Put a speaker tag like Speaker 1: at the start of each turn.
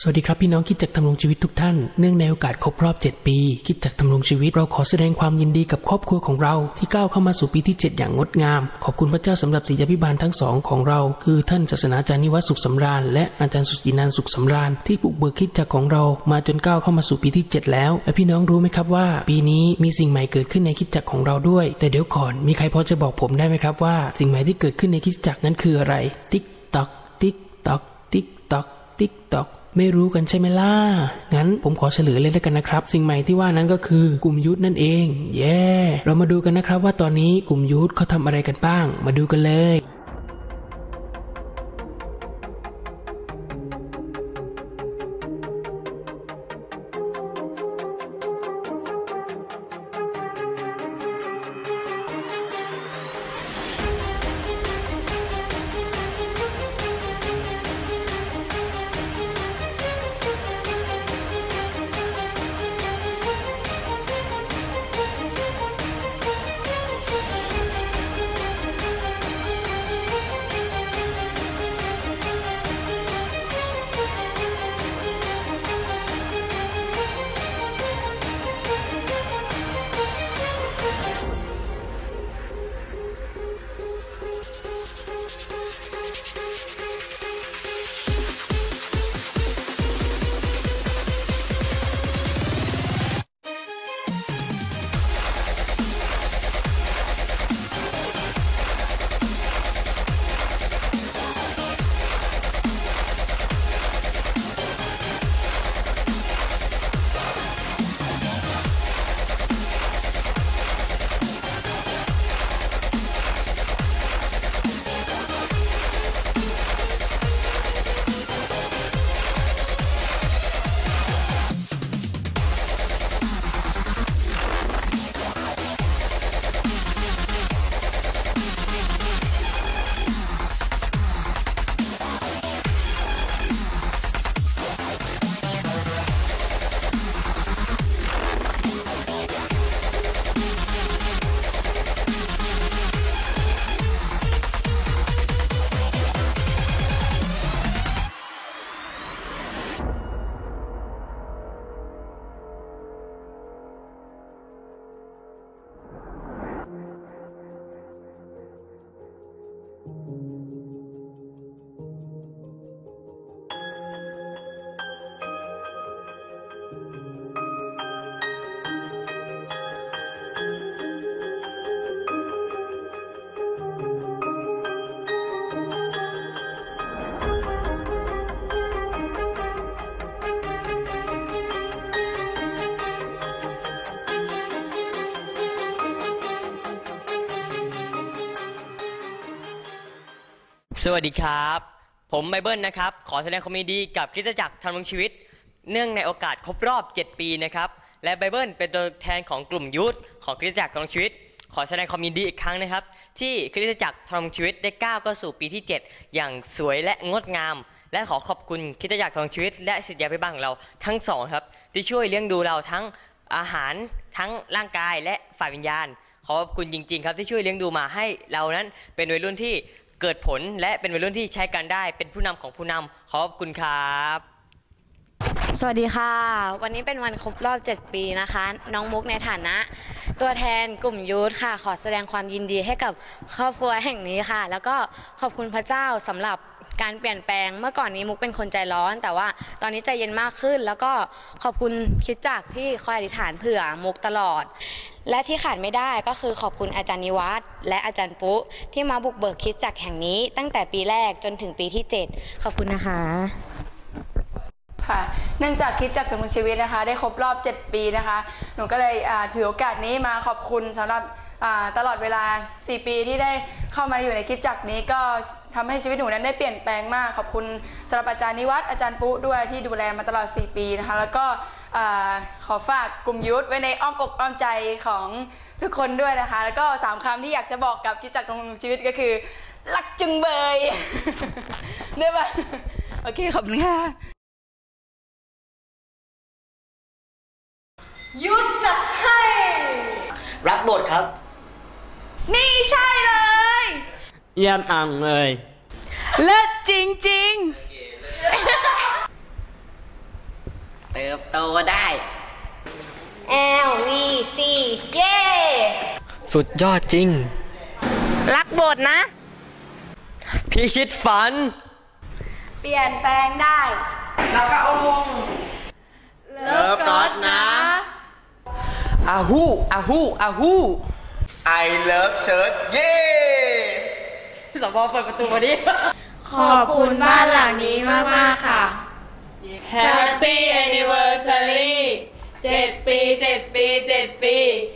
Speaker 1: สวัสดีครับพี่น้องคิดจักทำรงชีวิตทุกท่าน เนื่องในโอกาสครบรอบ 7 ปี คิดจักทำรงชีวิตเราขอแสดงความยินดีกับครอบครัวของเราที่ก้าวเข้ามาสู่ปีที่ 7 อย่างงดงาม ขอบคุณพระเจ้าสำหรับศิษยาภิบาลทั้งสองของเรา คือท่านศาสนาจารย์นิวัฒน์สุขสำราญและอาจารย์สุจินันสุขสำราญที่บุกเบิกคิดจักของเรามาจนก้าวเข้ามาสู่ปีที่ 7 แล้ว และพี่น้องรู้ไหมครับว่า ปีนี้มีสิ่งใหม่เกิดขึ้นในคิดจักของเราด้วย แต่เดี๋ยวก่อนมีใครพอจะบอกผมได้ไหมครับว่า สิ่งใหม่ที่เกิดขึ้นในคิดจักนั้นคืออะไรติ๊กตอกติ๊กตอกติ๊กตอกติ๊กตอก ไม่รู้กันใช่ไหมล่ะ งั้นผมขอเฉลยเลยแล้วกันนะครับ สิ่งใหม่ที่ว่านั้นก็คือกลุ่มยุทธนั่นเอง เย้เรามาดูกันนะครับว่าตอนนี้กลุ่มยุทธเขาทำอะไรกันบ้าง มาดูกันเลย
Speaker 2: สวัสดีครับ ผมไบเบิลนะครับ ขอแสดงความยินดีกับคริสตจักรทำรงชีวิต เนื่องในโอกาสครบรอบ 7 ปีนะครับ และไบเบิลเป็นตัวแทนของกลุ่มยูทธของคริสตจักรทำรงชีวิต ขอแสดงความยินดีอีกครั้งนะครับ ที่คริสตจักรทำรงชีวิตได้ก้าวเข้าสู่ปีที่ 7 อย่างสวยและงดงาม และขอขอบคุณคริสตจักรทำรงชีวิต และศิษยาภิบาลของเราทั้งสองครับที่ช่วยเลี้ยงดูเราทั้งอาหารทั้งร่างกายและฝ่ายวิญญาณขอบคุณจริง ๆ ครับที่ช่วยเลี้ยงดูมาให้เรานั้นเป็นวัยรุ่นที่ เกิดผลและเป็นวัยรุ่นที่ใช้การได้เป็นผู้นำของผู้นำขอบคุณครับ
Speaker 3: สวัสดีค่ะ วันนี้เป็นวันครบรอบ 7 ปีนะคะ น้องมุกในฐานะ ตัวแทนกลุ่มยูทค่ะ ขอแสดงความยินดีให้กับครอบครัวแห่งนี้ค่ะ แล้วก็ขอบคุณพระเจ้าสำหรับการเปลี่ยนแปลงเมื่อก่อนนี้มุกเป็นคนใจร้อน แต่ว่าตอนนี้ใจเย็นมากขึ้น แล้วก็ขอบคุณคิดจักรที่คอยอธิษฐานเผื่อมุกตลอด และที่ขาดไม่ได้ก็คือขอบคุณอาจารย์นิวัฒน์และอาจารย์ปุ๊ที่มาบุกเบิกคิดจักแห่งนี้ ตั้งแต่ปีแรกจนถึงปีที่ 7 ขอบคุณนะคะ
Speaker 4: ค่ะเนื่องจากคิดจากสมุนชีวิตนะคะ ได้ครบรอบ 7 ปีนะคะ หนูก็เลยถือโอกาสนี้มาขอบคุณสำหรับตลอดเวลา 4 ปีที่ได้เข้ามาอยู่ในคิดจักนี้ ก็ทำให้ชีวิตหนูนั้นได้เปลี่ยนแปลงมาก ขอบคุณสำหรับอาจารย์นิวัฒน์อาจารย์ปุ๊ด้วยที่ดูแลมาตลอด 4 ปีนะคะ แล้วก็ อ่าขอฝากกลุ่มยุทธไว้ในอ้อมอกอ้อมใจของทุกคนด้วยนะคะ แล้วก็สามคำที่อยากจะบอกกับคิดจักรของชีวิตก็คือรักจึงเบยได้ปะโอเคขอบคุณค่ะ
Speaker 5: ยุดจัดให้
Speaker 2: รับบทครับ
Speaker 5: นี่ใช่เลย
Speaker 6: เยี่ยมอ่างเลย
Speaker 5: เลิศจริง
Speaker 2: เติบโตได้
Speaker 3: L V C เย้
Speaker 2: สุดยอดจริง
Speaker 3: รักบทนะ
Speaker 2: พิชิตฝัน
Speaker 4: เปลี่ยนแปลงได้ แล้วก็องเลิฟก๊อดนะ
Speaker 2: อาฮูอาฮูอาฮู
Speaker 6: I love shirt เย้
Speaker 4: ขอบคุณบ้านหลังนี้มาก ๆ ค่ะ
Speaker 5: Happy Anniversary เจ็ดปีเจ็ดปีเจ็ดปีเฮ้